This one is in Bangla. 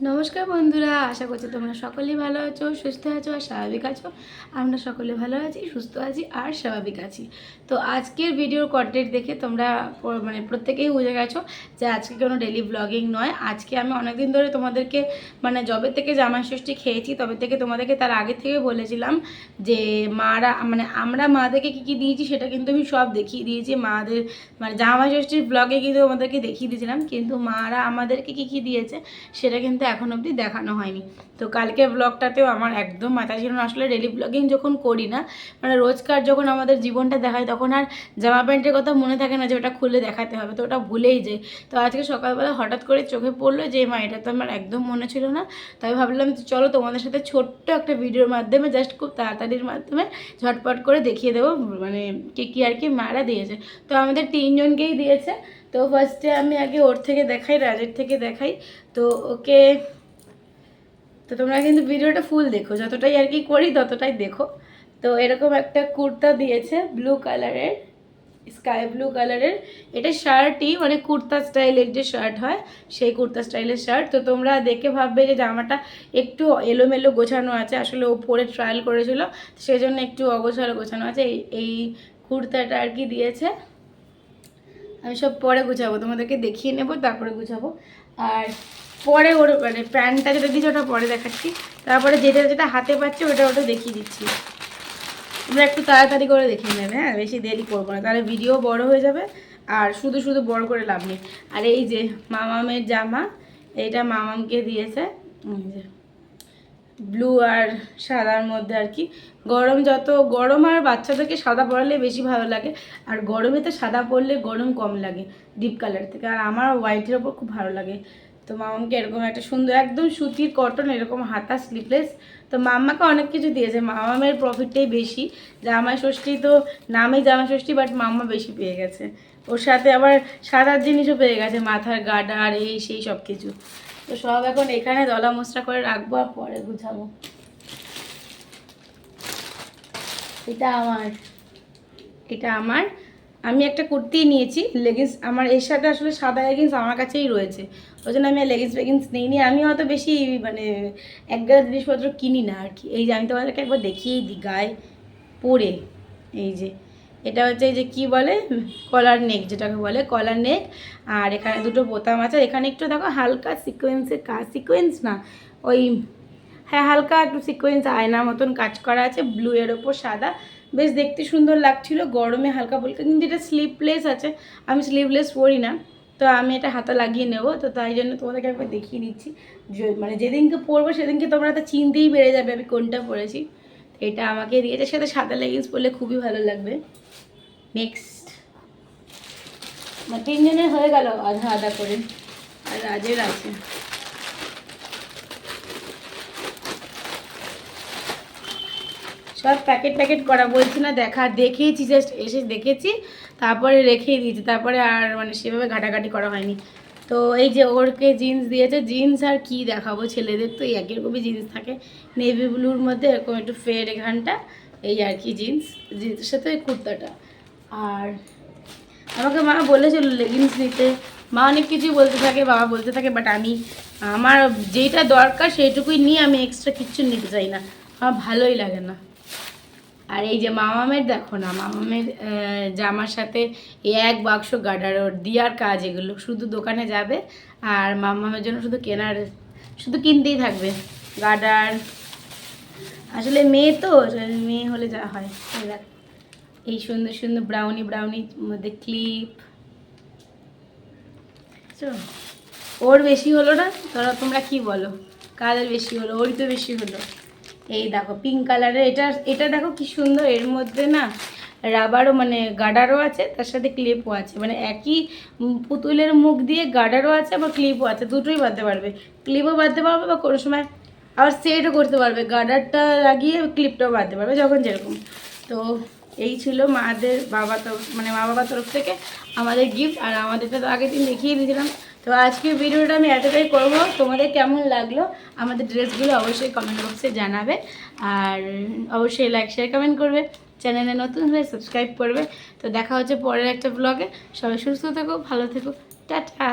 নমস্কার বন্ধুরা, আশা করছি তোমরা সকলেই ভালো আছো, সুস্থ আছো আর স্বাভাবিক আছো। আমরা সকলে ভালো আছি, সুস্থ আছি আর স্বাভাবিক আছি। তো আজকের ভিডিওর কন্টেন্ট দেখে তোমরা মানে প্রত্যেকেই বুঝে গেছো যে আজকে কোনো ডেলি ব্লগিং নয়। আজকে আমি অনেকদিন ধরে তোমাদেরকে মানে যবে থেকে জামাই ষষ্ঠী খেয়েছি, তবে থেকে তোমাদেরকে তার আগে থেকে বলেছিলাম যে মারা মানে আমরা মাদেরকে কী কী দিয়েছি সেটা কিন্তু আমি সব দেখিয়ে দিয়েছি। মাদের মানে জামাই ষষ্ঠীর ব্লগে কিন্তু আমাদেরকে দেখিয়ে দিয়েছিলাম। কিন্তু মারা আমাদেরকে কী কী দিয়েছে সেটা কিন্তু এখন অবধি দেখানো হয়নি। তো কালকে ব্লগটাতেও আমার একদম মাথা ছিল না। আসলে ডেলি ব্লগিং যখন করি না মানে রোজকার যখন আমাদের জীবনটা দেখায়, তখন আর জামা প্যান্টের কথা মনে থাকে না যে ওটা খুলে দেখাতে হবে। তো ওটা ভুলেই যাই। তো আজকে সকালবেলা হঠাৎ করে চোখে পড়ল যে, মা, এটা তো আমার একদম মনে ছিল না। তাই ভাবলাম চলো তোমাদের সাথে ছোট্ট একটা ভিডিওর মাধ্যমে জাস্ট খুব তাড়াতাড়ির মাধ্যমে ঝটপট করে দেখিয়ে দেবো মানে কে কী আর কি মারা দিয়েছে। তো আমাদের তিনজনকেই দিয়েছে। তো ফার্স্টে আমি আগে ওর থেকে দেখাই, রাজের থেকে দেখাই। তো ওকে, তো তোমরা কিন্তু ভিডিওটা ফুল দেখো। যতটাই আর কি করি, ততটাই দেখো। তো এরকম একটা কুর্তা দিয়েছে ব্লু কালারের স্কাই ব্লু কালারের এটা শার্টই মানে কুর্তা স্টাইলের যে শার্ট হয়, সেই কুর্তা স্টাইলের শার্ট। তো তোমরা দেখে ভাববে যে জামাটা একটু এলোমেলো গোছানো আছে। আসলে ও পরে ট্রায়াল করেছিল সেই জন্য একটু অগোছালো গোছানো আছে। এই এই কুর্তাটা আর কি দিয়েছে। আমি সব পরে গুছাবো, তোমাদেরকে দেখিয়ে নেব, তারপরে গুছাবো। আর পরে ওর মানে প্যান্টটা যেটা দিচ্ছে ওটা পরে দেখাচ্ছি। তারপরে যেটা যেটা হাতে পাচ্ছে ওটা ওটা দেখিয়ে দিচ্ছি। তোমরা একটু তাড়াতাড়ি করে দেখিয়ে নেবে হ্যাঁ? বেশি দেরি করব না। তাহলে ভিডিও বড় হয়ে যাবে, আর শুধু শুধু বড় করে লাভ নেই। আর এই যে মামামের জামা, এইটা মামামকে দিয়েছে। ব্লু আর সাদার মধ্যে আর কি। গরম যত গরম আর বাচ্চাদেরকে সাদা পরালে বেশি ভালো লাগে। আর গরমে তো সাদা পরলে গরম কম লাগে ডিপ কালার থেকে। আর আমার হোয়াইটের ওপর খুব ভালো লাগে। তো মামাকে এরকম একটা সুন্দর একদম সুতির কটন এরকম হাতা স্লিপলেস তো মাম্মাকে অনেক কিছু দিয়েছে। মামামের প্রফিটটাই বেশি। জামাই ষষ্ঠী তো নামে জামাই ষষ্ঠী বাট মাম্মা বেশি পেয়ে গেছে। ওর সাথে আবার সাদার জিনিসও পেয়ে গেছে। মাথার গার্ডার এই সেই সব কিছু তো সব এখন এখানে দলা মশলা করে রাখব আর পরে গুছাবো। এটা আমার। এটা আমার। আমি একটা কুর্তি নিয়েছি লেগিংস আমার এর সাথে আসলে সাদা লেগিংস আমার কাছেই রয়েছে। ওই জন্য আমি লেগিংস ফেগিংস নিইনি। আমি অত বেশি মানে এক গাদা জিনিসপত্র কিনি না আর কি। এই যে আমি তোমাদেরকে একবার দেখিয়েই দিই, গায়ে পরে। এই যে। এটা হচ্ছে এই যে কি বলে? কলার নেক, যেটাকে বলে কলার নেক। আর এখানে দুটো বোতাম আছে। এখানে একটু দেখো, হালকা সিকোয়েন্সের কাজ। সিকোয়েন্স না, ওই হ্যাঁ হালকা একটু সিকোয়েন্স আয়নার মতন কাজ করা আছে। ব্লু এর ওপর সাদা। বেশ দেখতে সুন্দর লাগছিল। গরমে হালকা ফুলকা কিন্তু এটা স্লিপলেস আছে। আমি স্লিভলেস পরি না। তো আমি এটা হাতে লাগিয়ে নেব। তো তাই জন্য তোমাদেরকে একবার দেখিয়ে দিচ্ছি। মানে যেদিনকে পরবো সেদিনকে তোমরা তো চিনতেই বেড়ে যাবে আমি কোনটা পরেছি এটা আমাকে দিয়েছে, সাথে সাদা লেগিংস পরলে খুবই ভালো লাগবে। নেক্সট তিনজনের হয়ে গেল আধা আধা করে। আর রাজের আছে। সব প্যাকেট প্যাকেট করা, বলছি না দেখা দেখেইছি জাস্ট এসে দেখেছি, তারপরে রেখেই দিয়েছি, তারপরে আর মানে সেভাবে ঘাটাঘাটি করা হয়নি। তো এই যে ওরকে জিন্স দিয়েছে জিন্স আর কি দেখাবো? ছেলেদের তো একই রকমই জিন্স থাকে। নেভি ব্লুর মধ্যে এরকম একটু ফের এখানটা, এই আর কি জিন্স জিন্সের সাথে ওই কুর্তাটা। আর আমাকে মা বলেছিল লেগিংস নিতে। মা অনেক কিছুই বলতে থাকে, বাবা বলতে থাকে বাট আমি, আমার যেটা দরকার সেইটুকুই নিয়ে আমি এক্সট্রা কিচ্ছু নিতে চাই না। আমার ভালোই লাগে না। আর এই যে মামামের দেখো না, মামামের জামার সাথে এক বাক্স গার্ডার ওর দিয়ার কাজ এগুলো, শুধু দোকানে যাবে আর মামামের জন্য শুধু কেনার, শুধু কিনতেই থাকবে গার্ডার আসলে মেয়ে তো মেয়ে হলে যা হয়। এই সুন্দর সুন্দর ব্রাউনি ব্রাউনির মধ্যে ক্লিপ ওর বেশি হলো না? তোরা তোমরা কি বলো? কাদের বেশি হলো? ওরই তো বেশি হলো। এই দেখো পিঙ্ক কালারের এটা এটা দেখো কি সুন্দর, এর মধ্যে না রাবারও মানে গার্ডারও আছে, তার সাথে ক্লিপও আছে। মানে একই পুতুলের মুখ দিয়ে গার্ডারও আছে আবার ক্লিপও আছে, দুটোই বাঁধতে পারবে। ক্লিপও বাঁধতে পারবে বা কোনো সময় আবার সেটও করতে পারবে। গার্ডারটা লাগিয়ে ক্লিপটাও বাঁধতে পারবে, যখন যেরকম। তো এই ছিল মাদের বাবা তরফ মানে মা বাবার তরফ থেকে আমাদের গিফট আর আমাদেরটা তো আগের দিন দেখিয়ে দিয়েছিলাম। তো আজকে ভিডিওটা আমি এতটাই করব। তোমাদের কেমন লাগল আমাদের ড্রেসগুলো অবশ্যই কমেন্ট বক্সে জানাবে। আর অবশ্যই লাইক শেয়ার কমেন্ট করবে। চ্যানেলে নতুন হলে সাবস্ক্রাইব করবে। তো দেখা হচ্ছে পরের একটা ব্লগে সবাই সুস্থ থেকো, ভালো থেকো। টাটা!